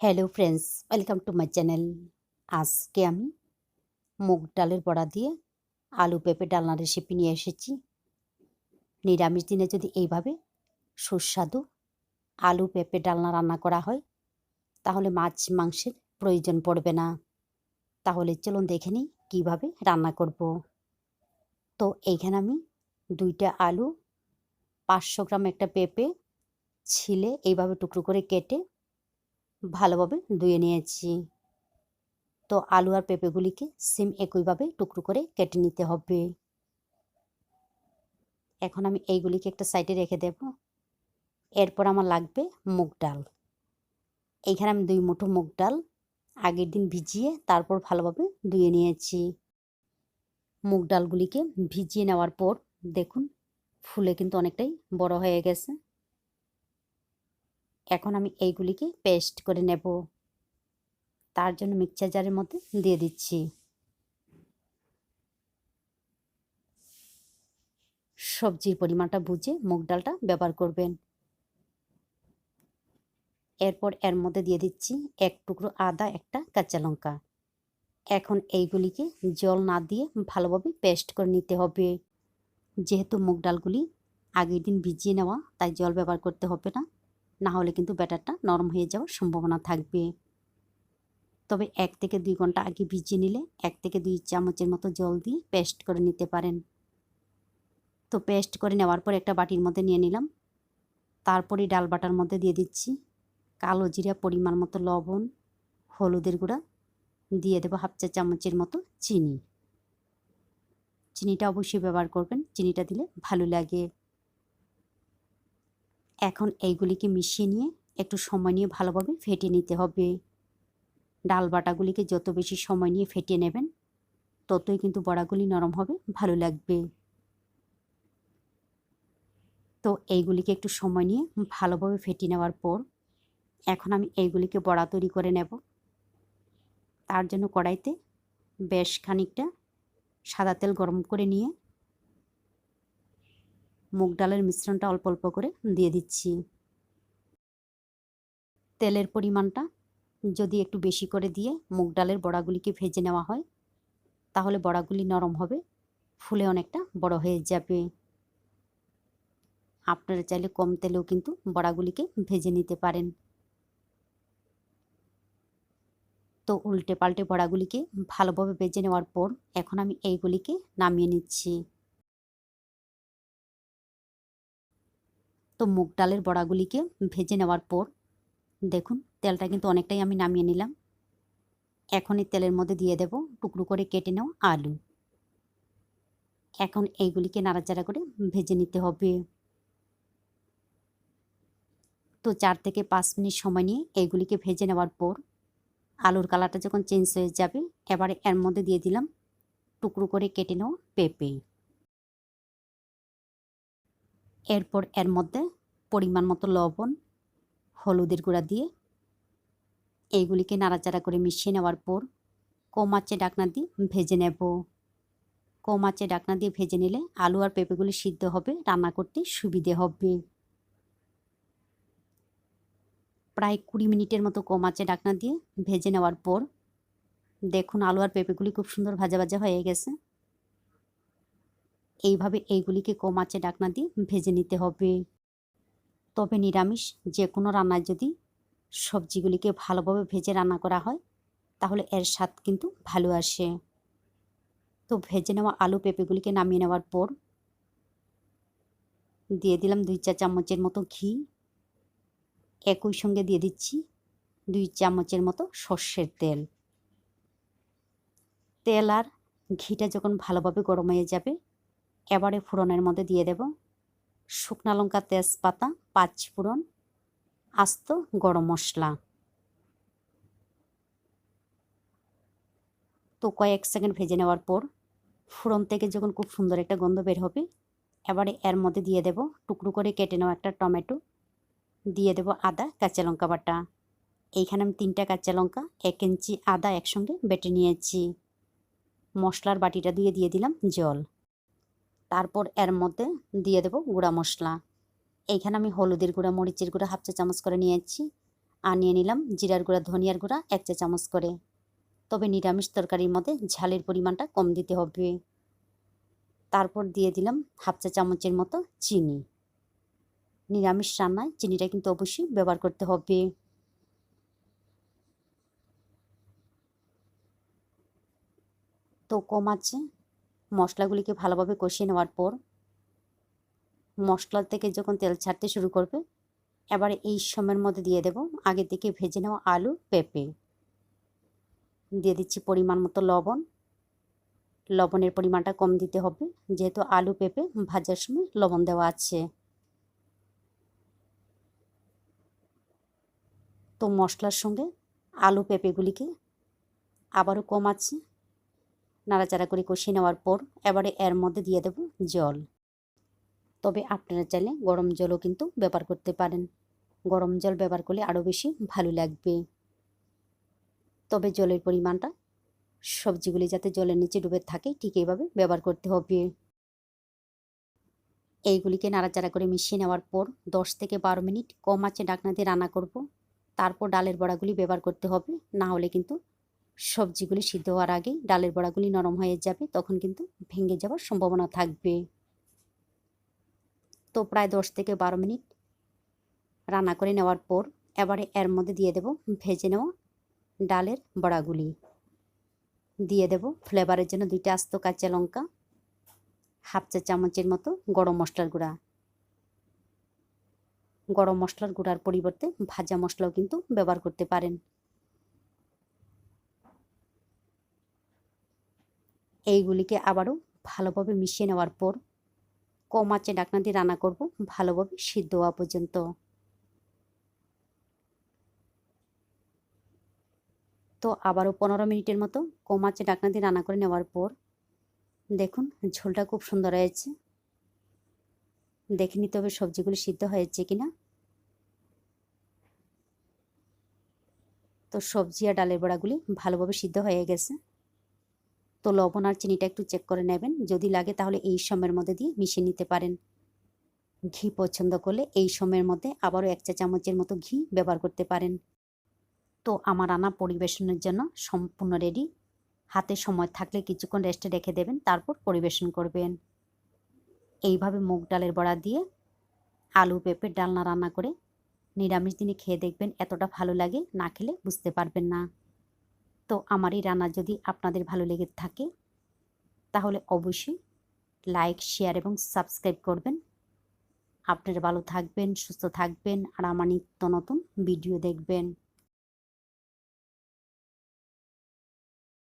Hello friends welcome to my channel আজকে আমি মুগ ডালের বড়া দিয়ে আলু পেঁপে ডালনা রেসিপি নিয়ে এসেছি। নিরামিষ দিনে যদি এইভাবে সুস্বাদু আলু পেঁপে ডালনা রান্না করা হয়, তাহলে মাছ মাংসের প্রয়োজন পড়বে না। তাহলে চলুন দেখে নিই কীভাবে রান্না করব। তো এইখানে আমি দুইটা আলু, পাঁচশো গ্রাম একটা পেঁপে, ছিলে এইভাবে টুকরো করে কেটে ভালোভাবে ধুয়ে নিয়েছি। তো আলু আর পেঁপেগুলিকে সেম একইভাবে টুকরো করে কেটে নিতে হবে। এখন আমি এইগুলিকে একটা সাইডে রেখে দেব। এরপর আমার লাগবে মুগ ডাল। এইখানে আমি দুই মুঠো মুগ ডাল আগের দিন ভিজিয়ে তারপর ভালোভাবে ধুয়ে নিয়েছি। মুগ ডালগুলিকে ভিজিয়ে নেওয়ার পর দেখুন, ফুলে কিন্তু অনেকটাই বড় হয়ে গেছে। এখন আমি এইগুলিকে পেস্ট করে নেব। তার জন্য মিক্সচার জারের মধ্যে দিয়ে দিচ্ছি। সবজির পরিমাণটা বুঝে মুগ ডালটা ব্যবহার করবেন। এরপর এর মধ্যে দিয়ে দিচ্ছি এক টুকরো আদা, একটা কাঁচা লঙ্কা। এখন এইগুলিকে জল না দিয়ে ভালোভাবে পেস্ট করে নিতে হবে। যেহেতু মুগ ডালগুলি আগের দিন ভিজিয়ে নেওয়া, তাই জল ব্যবহার করতে হবে না। না হলে কিন্তু ব্যাটারটা নরম হয়ে যাওয়ার সম্ভাবনা থাকবে। তবে এক থেকে দুই ঘণ্টা আগে ভিজিয়ে নিলে এক থেকে দুই চামচের মতো জল দিয়ে পেস্ট করে নিতে পারেন। তো পেস্ট করে নেওয়ার পর একটা বাটির মধ্যে নিয়ে নিলাম। তারপরে ডাল বাটার মধ্যে দিয়ে দিচ্ছি। কালো জিরা, পরিমাণ মতো লবণ, হলুদের গুঁড়া, দিয়ে দেবো হাফ চা চামচের মতো চিনি। চিনিটা অবশ্যই ব্যবহার করবেন। চিনিটা দিলে ভালো লাগে। এখন এইগুলিকে মিশিয়ে নিয়ে একটু সময় নিয়ে ভালোভাবে ফেটে নিতে হবে। ডাল বাটাগুলিকে যত বেশি সময় নিয়ে ফেটিয়ে নেবেন, ততই কিন্তু বড়াগুলি নরম হবে, ভালো লাগবে। তো এইগুলিকে একটু সময় নিয়ে ভালোভাবে ফেটিয়ে নেওয়ার পর এখন আমি এইগুলিকে বড়া তৈরি করে নেব। তার জন্য কড়াইতে বেশ খানিকটা সাদা তেল গরম করে নিয়ে মুগ ডালের মিশ্রণটা অল্প অল্প করে দিয়ে দিচ্ছি। তেলের পরিমাণটা যদি একটু বেশি করে দিয়ে মুগ ডালের বড়াগুলিকে ভেজে নেওয়া হয়, তাহলে বড়াগুলি নরম হবে, ফুলে অনেকটা বড় হয়ে যাবে। আপনারা চাইলে কম তেলেও কিন্তু বড়াগুলিকে ভেজে নিতে পারেন। তো উল্টে পাল্টে বড়াগুলিকে ভালোভাবে ভেজে নেওয়ার পর এখন আমি এইগুলিকে নামিয়ে নিচ্ছি। তো মুগ ডালের বড়াগুলিকে ভেজে নেওয়ার পর, দেখুন, তেলটা কিন্তু অনেকটাই আমি নামিয়ে নিলাম। এখন এই তেলের মধ্যে দিয়ে দেব টুকরো করে কেটে নেওয়া আলু। এখন এইগুলিকে নাড়াচাড়া করে ভেজে নিতে হবে। তো চার থেকে পাঁচ মিনিট সময় নিয়ে এইগুলিকে ভেজে নেওয়ার পর, আলুর কালারটা যখন চেঞ্জ হয়ে যাবে, এবারে এর মধ্যে দিয়ে দিলাম টুকরো করে কেটে নেওয়া পেঁপে। এরপর এর মধ্যে পরিমাণ মতো লবণ, হলুদের গুঁড়া দিয়ে এইগুলিকে নাড়াচাড়া করে মিশিয়ে নেওয়ার পর কমাচে ডাকনা দিয়ে ভেজে নেব। কমাচে ডাকনা দিয়ে ভেজে নিলে আলু আর পেঁপেগুলি সিদ্ধ হবে, রান্না করতে সুবিধে হবে। প্রায় কুড়ি মিনিটের মতো কমাচে ডাকনা দিয়ে ভেজে নেওয়ার পর দেখুন আলু আর পেঁপেগুলি খুব সুন্দর ভাজা ভাজা হয়ে গেছে। এইভাবে এইগুলিকে কম ডাকনা দিয়ে ভেজে নিতে হবে। তবে নিরামিষ যে কোনো রান্নায় যদি সবজিগুলিকে ভালোভাবে ভেজে রান্না করা হয়, তাহলে এর স্বাদ কিন্তু ভালো আসে। তো ভেজে নেওয়া আলু পেঁপেগুলিকে নামিয়ে নেওয়ার পর দিয়ে দিলাম দুই চা চামচের মতো ঘি। একই সঙ্গে দিয়ে দিচ্ছি দুই চামচের মতো সর্ষের তেল। তেল আর ঘিটা যখন ভালোভাবে গরম হয়ে যাবে এবারে ফোড়নের মধ্যে দিয়ে দেব শুকনা লঙ্কা তেজপাতা, পাঁচ ফোড়ন, আস্ত গরম মশলা। তো কয়েক সেকেন্ড ভেজে নেওয়ার পর ফোড়ন থেকে যখন খুব সুন্দর একটা গন্ধ বের হবে, এবারে এর মধ্যে দিয়ে দেব টুকরো করে কেটে নেওয়া একটা টমেটো, দিয়ে দেব আদা, কাঁচা লঙ্কা বাটা। এইখানে আমি তিনটা কাঁচা লঙ্কা, এক ইঞ্চি আদা একসঙ্গে বেটে নিয়েছি। মশলার বাটিটা দিয়ে দিয়ে দিলাম জল। তারপর এর মধ্যে দিয়ে দেব গুঁড়া মশলা। এইখানে আমি হলুদের গুঁড়া, মরিচের গুঁড়া হাফ চা চামচ করে নিয়েছি। আর নিয়ে নিলাম জিরার গুঁড়া, ধনিয়ার গুঁড়া এক চা চামচ করে। তবে নিরামিষ তরকারির মধ্যে ঝালের পরিমাণটা কম দিতে হবে। তারপর দিয়ে দিলাম হাফ চা চামচের মতো চিনি। নিরামিষ রান্নায় চিনিটা কিন্তু অবশ্যই ব্যবহার করতে হবে। তো কম আছে। মশলাগুলিকে ভালোভাবে কষিয়ে নেওয়ার পর মশলা থেকে যখন তেল ছাড়তে শুরু করবে, এবার এই সময়ের মধ্যে দিয়ে দেব আগে থেকে ভেজে নেওয়া আলু, পেঁপে। দিয়ে দিচ্ছি পরিমাণ মতো লবণ। লবণের পরিমাণটা কম দিতে হবে, যেহেতু আলু, পেঁপে ভাজার সময় লবণ দেওয়া আছে। তো মশলার সঙ্গে আলু, পেঁপেগুলিকে আবারও কম আছে নাড়াচাড়া করে কষিয়ে নেওয়ার পর এবারে এর মধ্যে দিয়ে দেব জল। তবে আপনারা চাইলে গরম জলও কিন্তু ব্যবহার করতে পারেন। গরম জল ব্যবহার করলে আরও বেশি ভালো লাগবে। তবে জলের পরিমাণটা সবজিগুলি যাতে জলের নিচে ডুবে থাকে, ঠিক এইভাবে ব্যবহার করতে হবে। এইগুলিকে নাড়াচাড়া করে মিশিয়ে নেওয়ার পর দশ থেকে বারো মিনিট কম আঁচে ডাকনা দিয়ে রান্না করব। তারপর ডালের বড়াগুলি ব্যবহার করতে হবে। না হলে কিন্তু সবজিগুলি সিদ্ধ হওয়ার আগেই ডালের বড়াগুলি নরম হয়ে যাবে, তখন কিন্তু ভেঙে যাওয়ার সম্ভাবনা থাকবে। তো প্রায় দশ থেকে বারো মিনিট রান্না করে নেওয়ার পর এবারে এর মধ্যে দিয়ে দেব ভেজে নেওয়া ডালের বড়াগুলি। দিয়ে দেব ফ্লেভারের জন্য দুইটা আস্ত কাঁচা লঙ্কা, হাফ চা চামচের মতো গরম মশলার গুঁড়া। গরম মশলার গুঁড়ার পরিবর্তে ভাজা মশলাও কিন্তু ব্যবহার করতে পারেন। এইগুলিকে আবারও ভালোভাবে মিশিয়ে নেওয়ার পর কম আঁচে ডাকনা দিয়ে রান্না করব, ভালোভাবে সিদ্ধ হওয়া পর্যন্ত। তো আবারও পনেরো মিনিটের মতো কম আঁচে ডাকনা দিয়ে রান্না করে নেওয়ার পর দেখুন ঝোলটা খুব সুন্দর হয়েছে। দেখে নিতে হবে সবজিগুলি সিদ্ধ হয়েছে কিনা। তো সবজি আর ডালের বড়াগুলি ভালোভাবে সিদ্ধ হয়ে গেছে। তো লবণ আর চিনিটা একটু চেক করে নেবেন। যদি লাগে তাহলে এই সময়ের মধ্যে দিয়ে মিশিয়ে নিতে পারেন। ঘি পছন্দ করলে এই সময়ের মধ্যে আবারও এক চা চামচের মতো ঘি ব্যবহার করতে পারেন। তো আমার রান্না পরিবেশনের জন্য সম্পূর্ণ রেডি হাতে সময় থাকলে কিছুক্ষণ রেস্টে রেখে দেবেন, তারপর পরিবেশন করবেন। এইভাবে মুগ ডালের বড়া দিয়ে আলু পেঁপে ডালনা রান্না করে নিরামিষ দিনে খেয়ে দেখবেন এতটা ভালো লাগে, না খেলে বুঝতে পারবেন না। তো আমার এই রান্না যদি আপনাদের ভালো লেগে থাকে, তাহলে অবশ্যই লাইক শেয়ার এবং সাবস্ক্রাইব করবেন। আপনারা ভালো থাকবেন, সুস্থ থাকবেন, আর আমার নিত্য নতুন ভিডিও দেখবেন।